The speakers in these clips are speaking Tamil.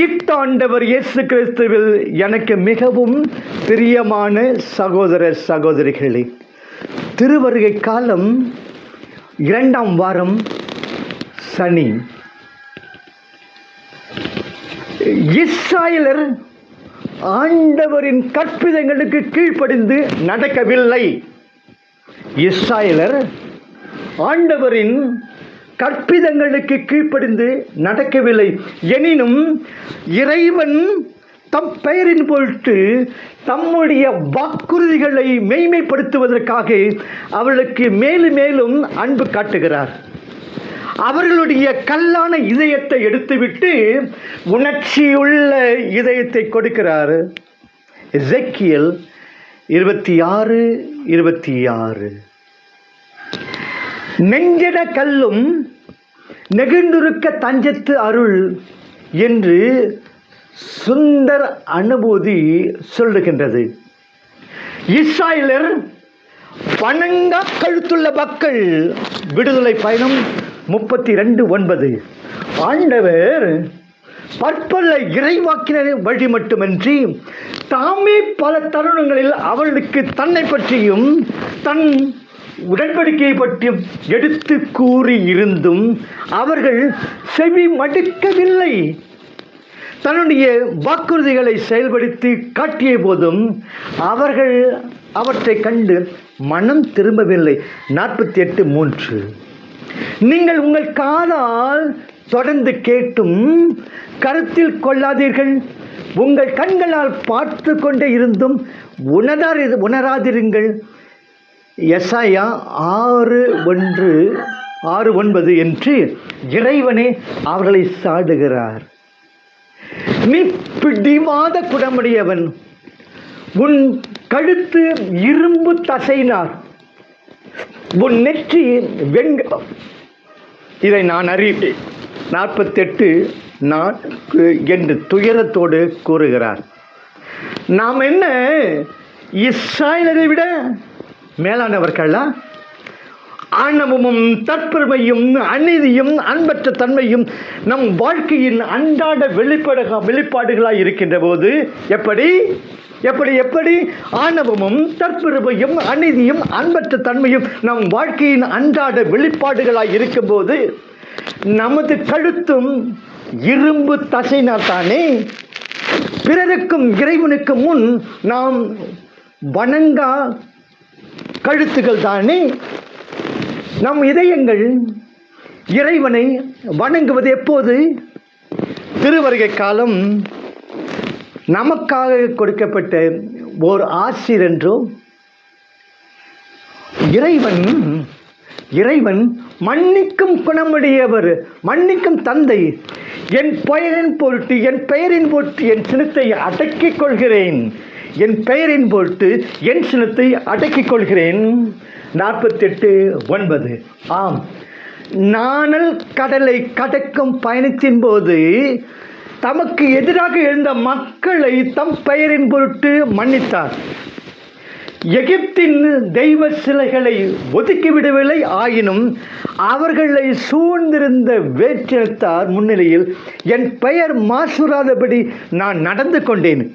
ஈட்டாண்டவர் இயேசு கிறிஸ்துவில் எனக்கு மிகவும் பிரியமான சகோதர சகோதரிகளே திருவருகை காலம் இரண்டாம் வாரம் சனி. இஸ்ராயலர் ஆண்டவரின் கற்பிதங்களுக்கு கீழ்ப்படிந்து நடக்கவில்லை. இஸ்ராயலர் ஆண்டவரின் கற்பிதங்களுக்கு கீழ்ப்படிந்து நடக்கவில்லை. எனினும் இறைவன் தம் பெயரின் பொருட்டு தம்முடைய வாக்குறுதிகளை மெய்மைப்படுத்துவதற்காக அவர்களுக்கு மேலும் மேலும் அன்பு காட்டுகிறார். அவர்களுடைய கல்லான இதயத்தை எடுத்துவிட்டு உணர்ச்சியுள்ள இதயத்தை கொடுக்கிறார். எசேக்கியேல் இருபத்தி ஆறு இருபத்தி ஆறு நெஞ்சட கல்லும் நெகிழ்ந்துருக்க தஞ்சத்து அருள் என்று சுந்தர் அனுபூதி சொல்லுகின்றது. இஸ்ராயலர் வணங்க கழுத்துள்ள மக்கள் விடுதலை பயணம் முப்பத்தி ரெண்டு ஒன்பது. ஆண்டவர் பற்பல இறைவாக்கினரை வழி மட்டுமின்றி தாமே பல தருணங்களில் அவர்களுக்கு தன்னை பற்றியும் தன் உடன்படிக்கையை பற்றி எடுத்து கூறி இருந்தும் அவர்கள் செவி மடுக்கவில்லை தன்னுடைய வாக்குறுதிகளை செயல்படுத்தி காட்டிய போதும் அவர்கள் அவற்றை கண்டு மனம் திரும்பவில்லை. நாற்பத்தி எட்டு மூன்று. நீங்கள் உங்கள் காதால் தொடர்ந்து கேட்டும் கருத்தில் கொள்ளாதீர்கள். உங்கள் கண்களால் பார்த்து கொண்டே இருந்தும் உணராதி உணராதிருங்கள். எஸ்ஐயா ஆறு ஒன்று ஆறு ஒன்பது என்று இறைவனே அவர்களை சாடுகிறார். நீ பிடிவாத குடமுடையவன் உன் கழுத்து இரும்பு தசைனார். உன் நெற்றி வெங்க இதை நான் அறிவேன் நாற்பத்தெட்டு நான் என்று துயரத்தோடு கூறுகிறார். நாம் என்ன இஸ்ராயலரை விட மேலானவர்களா? ஆணவமும் தற்பெருமையும் அநீதியும் அன்பற்ற தன்மையும் நம் வாழ்க்கையின் அன்றாட வெளிப்பட வெளிப்பாடுகளாக இருக்கின்ற போது எப்படி? எப்படி எப்படி? ஆணவமும் தற்பெருமையும் அநீதியும் அன்பற்ற தன்மையும் நம் வாழ்க்கையின் அன்றாட வெளிப்பாடுகளாக இருக்கும்போது நமது கழுத்தும் இரும்பு தசைனால் தானே? பிறருக்கும் இறைவனுக்கு முன் நாம் வணங்கா கழுத்துகள் தானே? நம் இதயங்கள் இறைவனை வணங்குவது எப்போது? திருவருகை காலம் நமக்காக கொடுக்கப்பட்ட ஓர் ஆசிர் என்றோ? இறைவன் இறைவன் மன்னிக்கும் குணமுடையவர் மன்னிக்கும் தந்தை. என் பெயரின் பொருட்டு என் பெயரின் பொருட்டு என் சினத்தை அடக்கிக் கொள்கிறேன். என் பெயரின் பொருட்டு என் சினத்தை அடக்கிக் கொள்கிறேன். நாற்பத்தெட்டு ஒன்பது. ஆம். நாணல் கடலை கடக்கும் பயணத்தின் போது தமக்கு எதிராக எழுந்த மக்களை தம் பெயரின் பொருட்டு மன்னித்தார். எகிப்தின் தெய்வ சிலைகளை ஒதுக்கிவிடவில்லை ஆயினும் அவர்களை சூழ்ந்திருந்த வேற்றினத்தார் முன்னிலையில். என் பெயர் மாசுராதபடி நான் நடந்து கொண்டேன்.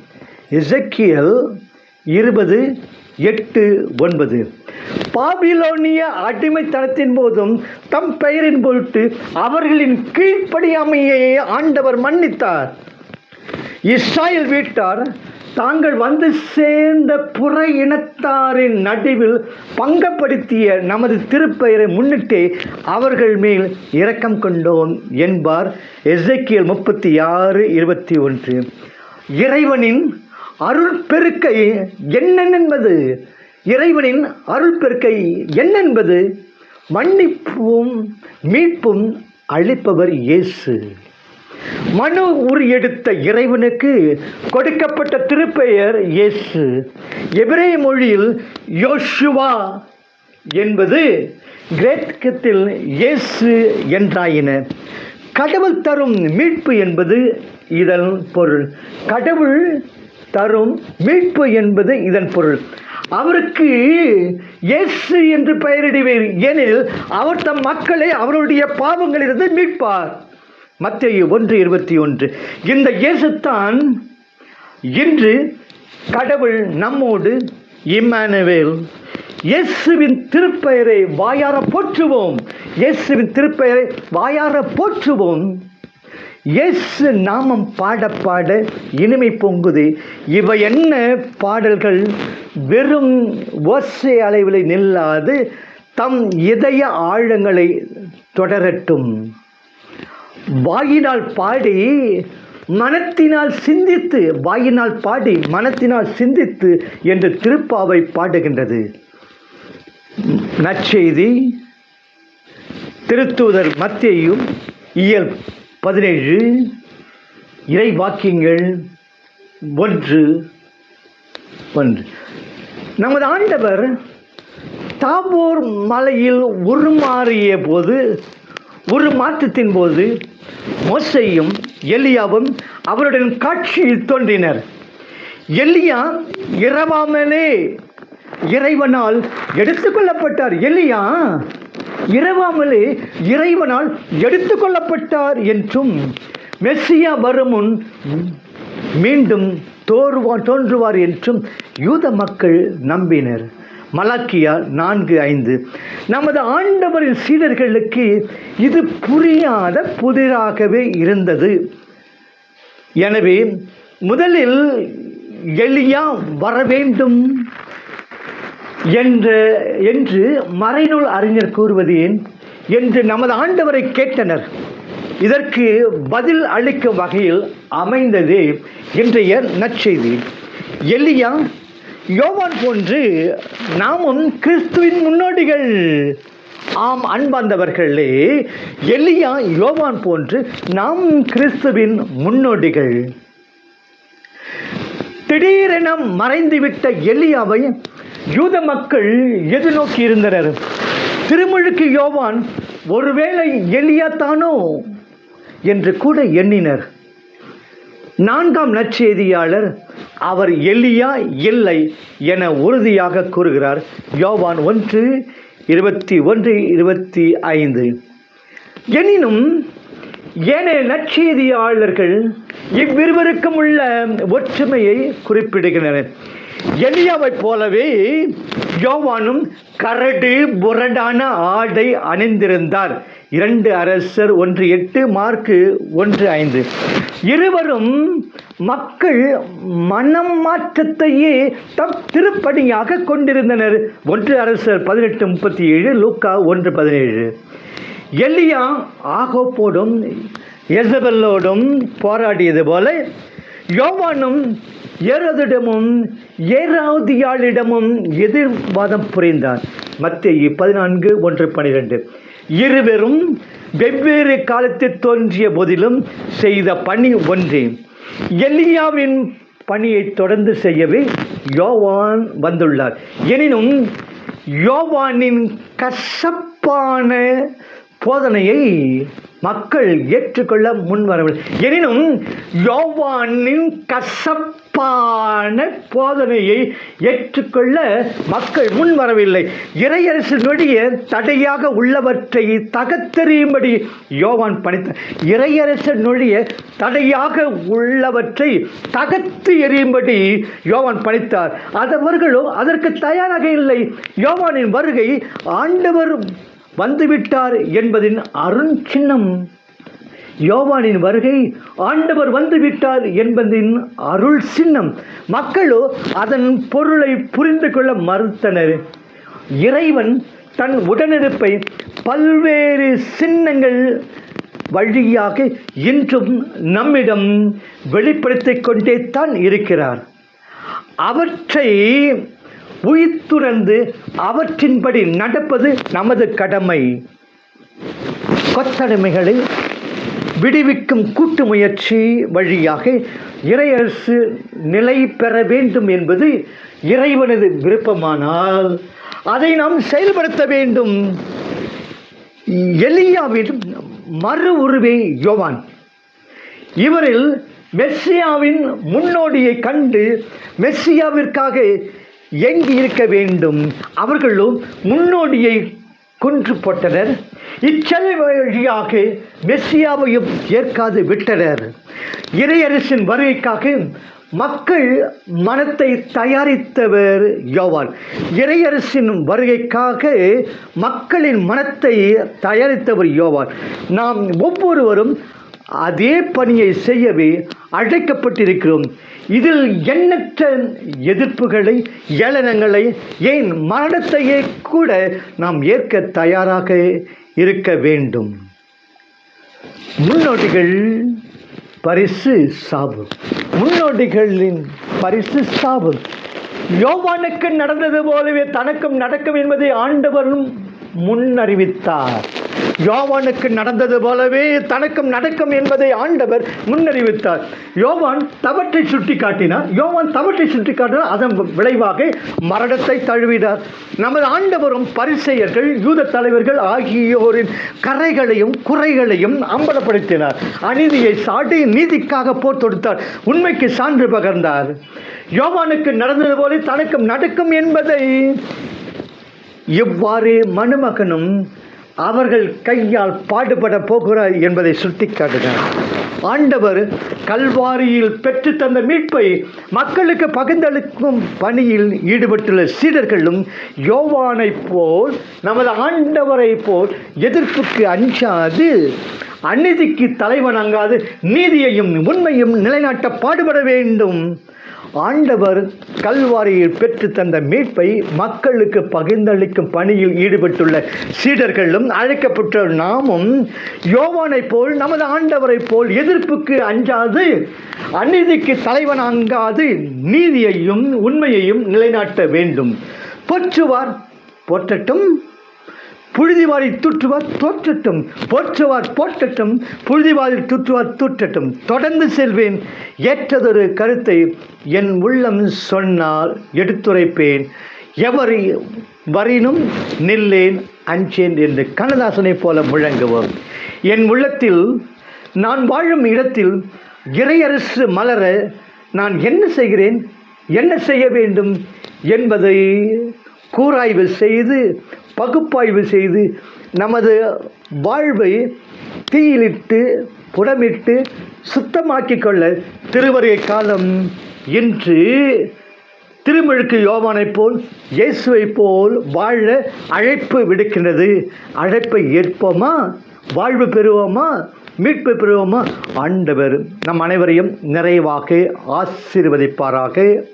இசக்கியல் இருபது எட்டு ஒன்பது. பாபிலோனிய அடிமைத்தனத்தின் போதும் தம் பெயரின் பொருட்டு அவர்களின் கீழ்ப்படியாமையை ஆண்டவர் மன்னித்தார். இஸ்ராயல் வீட்டார் தாங்கள் வந்து சேர்ந்த புற இனத்தாரின் நடுவில் பங்கப்படுத்திய நமது திருப்பெயரை முன்னிட்டு அவர்கள் மேல் இரக்கம் கொண்டோம் என்பார் எசேக்கியல் முப்பத்தி ஆறு இருபத்தி ஒன்று. இறைவனின் அருள் பெருக்கை என்னென்பது இறைவனின் அருள் பெருக்கை என்னென்பது? மன்னிப்பும் மீட்பும் அளிப்பவர் இயேசு. மனு உரு எடுத்த இறைவனுக்கு கொடுக்கப்பட்ட திருப்பெயர் இயேசு. எபிரே மொழியில் யோசுவா என்பது கிரேக்கத்தில் இயேசு என்றாயின. கடவுள் தரும் மீட்பு என்பது இதன் பொருள். கடவுள் தரும் மீட்பு என்பது இதன் பொருள். அவருக்கு இயேசு என்று பெயரிடுவீர். எனில் அவர் தம் மக்களை அவருடைய பாவங்களிலிருந்து மீட்பார். மத்திய ஒன்று இருபத்தி ஒன்று. இந்த இயேசுத்தான் இன்று கடவுள் நம்மோடு இம்மானுவேல். இயேசுவின் திருப்பெயரை வாயார போற்றுவோம். இயேசுவின் திருப்பெயரை வாயார போற்றுவோம். இயேசு நாமம் பாட பாட இனிமை பொங்குது. இவை என்ன பாடல்கள்? வெறும் ஓசை அளவில் நில்லாது தம் இதய ஆழங்களை தொடரட்டும். வாயினால் பாடி மனத்தினால் சிந்தித்து வாயினால் பாடி மனத்தினால் சிந்தித்து என்று திருப்பாவை பாடுகின்றது. நற்செய்தி திருத்தூதர் மத்தியையும் இயல் பதினேழு இறை வாக்கியங்கள் ஒன்று ஒன்று. நமது ஆண்டவர் தாபோர் மலையில் உருமாறிய போது ஒரு மாற்றத்தின் போது மோசையும் எலியாவும் அவருடன் காட்சியில் தோன்றினர். எலியா இரவாமலே இறைவனால் எடுத்துக்கொள்ளப்பட்டார் எலியா இரவாமலே இறைவனால் எடுத்துக்கொள்ளப்பட்டார் என்றும் மெஸ்ஸியா வரும் முன் மீண்டும் தோறுவா தோன்றுவார் என்றும் யூத மக்கள் நம்பினர். மலாக்கியா நான்கு ஐந்து. நமது ஆண்டவரின் சீடர்களுக்கு இது புரியாத புதிராகவே இருந்தது. எனவே முதலில் எளியா வர வேண்டும். என்று என்று மறைநூல் அறிஞர் கூறுவது ஏன்? என்று நமது ஆண்டவரை கேட்டனர். இதற்கு பதில் அளிக்கும் வகையில் அமைந்தது இன்றைய நற்செய்தி. எல்லியா யோவான் போன்று நாமும் கிறிஸ்துவின் முன்னோடிகள். ஆம் அன்பார்ந்தவர்களே எலியா யோவான் போன்று நாம் கிறிஸ்துவின் முன்னோடிகள். திடீரென மறைந்துவிட்ட எலியாவை யூத மக்கள் எதிர்நோக்கி இருந்தனர்? திருமுழுக்கு யோவான் ஒருவேளை எலியா தானோ? என்று கூட எண்ணினர். நான்காம் நற்செய்தியாளர் அவர் எலியா இல்லை என உறுதியாக கூறுகிறார். யோவான் ஒன்று இருபத்தி ஒன்று இருபத்தி ஐந்து. எனினும் ஏனைய நற்செய்தியாளர்கள் இவ்விருவருக்கும் உள்ள ஒற்றுமையை குறிப்பிடுகின்றனர். எலியாவைப் போலவே யோவானும் கரடு புரடான ஆடை அணிந்திருந்தார். இரண்டு அரசர் ஒன்று எட்டு மார்க்கு ஒன்று ஐந்து. இருவரும் மக்கள் மனம் மாற்றத்தையே தம் திருப்பணியாக கொண்டிருந்தனர். ஒன்று அரசர் பதினெட்டு முப்பத்தி ஏழு லூக்கா ஒன்று பதினேழு. எலியா ஆகோப்போடும் எசபெல்லோடும் போராடியது போல யோவானும் ஏரோதிடமும் ஏராதியாளிடமும் எதிர்வாதம் புரிந்தார். மத்திய பதினான்கு ஒன்று பனிரெண்டு. இருவரும் வெவ்வேறு காலத்தில் தோன்றிய போதிலும் செய்த பணி ஒன்றே. எலியாவின் பணியை தொடர்ந்து செய்யவே யோவான் வந்துள்ளார். எனினும் யோவானின் கசப்பான போதனையை மக்கள் ஏற்றுக்கொள்ள முன்வரவில்லை. எனினும் யோவானின் கசப்பான போதனையை ஏற்றுக்கொள்ள மக்கள் முன்வரவில்லை. இறையரசினுடைய தடையாக உள்ளவற்றை தகத்தெறியும்படி யோவான் பணித்தார் இறையரசனுடைய தடையாக உள்ளவற்றை தகத்து எறியும்படி யோவான் பணித்தார். அவர்களும் அதற்கு தயாராக இல்லை. யோவானின் வருகை ஆண்டவர் வந்துவிட்டார் என்பதின் அருஞ்சின்னம். யோவானின் வருகை ஆண்டவர் வந்துவிட்டார் என்பதின் அருள் சின்னம் மக்களோ அதன் பொருளை புரிந்து கொள்ள மறுத்தனர். இறைவன் தன் உடனிருப்பை பல்வேறு சின்னங்கள் வழியாக இன்றும் நம்மிடம் வெளிப்படுத்திக் கொண்டே தான் இருக்கிறார். அவற்றை உயிர்த்துறந்து அவற்றின்படி நடப்பது நமது கடமை. கொத்தடிமைகளை விடுவிக்கும் கூட்டு முயற்சி வழியாக இறையரசு நிலை பெற வேண்டும் என்பது இறைவனது விருப்பமானால் அதை நாம் செயல்படுத்த வேண்டும். எலியாவின் மறு உருவே யோவான். இவரில் மெஸ்ஸியாவின் முன்னோடியை கண்டு மெஸ்ஸியாவிற்காக எங்கு இருக்க வேண்டும்? அவர்களும் முன்னோடியை கொன்று போட்டனர். இச்சலை வழியாக மெஸ்ஸியாவையும் ஏற்காது விட்டனர். இறையரசின் வருகைக்காக மக்கள் மனத்தை தயாரித்தவர் யோவான். இறையரசின் வருகைக்காக மக்களின் மனத்தை தயாரித்தவர் யோவான். நாம் ஒவ்வொருவரும் அதே பணியை செய்யவே அழைக்கப்பட்டிருக்கிறோம். இதில் எண்ணற்ற எதிர்ப்புகளை ஏளனங்களை ஏன் மரணத்தையே கூட நாம் ஏற்க தயாராக இருக்க வேண்டும். முன்னோடிகள் பரிசு சாவு. முன்னோடிகளின் பரிசு சாவு. யோவானுக்கு நடந்தது போலவே தனக்கும் நடக்கும் என்பதை ஆண்டவரும் முன்னறிவித்தார். யோவானுக்கு நடந்தது போலவே தனக்கும் நடக்கும் என்பதை ஆண்டவர் முன்னறிவித்தார். யோவான் தவற்றை சுட்டி காட்டினார் யோவான் தவற்றை சுட்டி காட்டினார் அதன் விளைவாக மரணத்தை தழுவினார். நமது ஆண்டவரும் பரிசெயர்கள் யூத தலைவர்கள் ஆகியோரின் கரைகளையும் குறைகளையும் அம்பலப்படுத்தினார். அநீதியை சாட்டி நீதிக்காக போர் தொடுத்தார். உண்மைக்கு சான்று பகர்ந்தார். யோவானுக்கு நடந்தது போல தனக்கும் நடக்கும் என்பதை இவ்வாறு மணமகனும் அவர்கள் கையால் பாடுபட போகிறார் என்பதை சுட்டிக்காட்டினார் ஆண்டவர் கல்வாரியில் பெற்று தந்த மீட்பை மக்களுக்கு பகிர்ந்தளிக்கும் பணியில் ஈடுபட்டுள்ள சீடர்களும் யோவானைப் போல் நமது ஆண்டவரைப் போல் எதிர்ப்புக்கு அஞ்சாது அநீதிக்கு தலைவணங்காது நீதியையும் உண்மையும் நிலைநாட்ட பாடுபட வேண்டும். ஆண்டவர் கல்வாரியில் பெற்று தந்த மீட்பை மக்களுக்கு பகிர்ந்தளிக்கும் பணியில் ஈடுபட்டுள்ள சீடர்களும் அழைக்கப்பட்ட நாமும் யோவானை போல் நமது ஆண்டவரைப் போல் எதிர்ப்புக்கு அஞ்சாது அநீதிக்கு தலைவனாங்காது நீதியையும் உண்மையையும் நிலைநாட்ட வேண்டும். போற்றுவார் போற்றட்டும். புழுதிவாரி தூற்றுவார் தோற்றட்டும். போற்றுவார் போற்றட்டும். புழுதிவாரி தூற்றுவார் தூற்றட்டும். தொடர்ந்து செல்வேன். ஏற்றதொரு கருத்தை என் உள்ளம் சொன்னால் எடுத்துரைப்பேன். எவர் வரினும் நில்லேன் அஞ்சேன் என்று கண்ணதாசனைப் போல முழங்குவோம். என் உள்ளத்தில் நான் வாழும் இடத்தில் இறையரசு மலர நான் என்ன செய்கிறேன்? என்ன செய்ய வேண்டும் என்பதை கூராய்வு செய்து பகுப்பாய்வு செய்து நமது வாழ்வை தீயிலிட்டு புடமிட்டு சுத்தமாக்கிக் கொள்ள திருவருகை காலம் இன்று திருமுழுக்கு யோவானைப் போல் இயேசுவைப் போல் வாழ அழைப்பு விடுக்கின்றது. அழைப்பை ஏற்போமா? வாழ்வு பெறுவோமா? மீட்பு பெறுவோமா? ஆண்டவர் நம் அனைவரையும் நிறைவாக ஆசீர்வதிப்பாராக.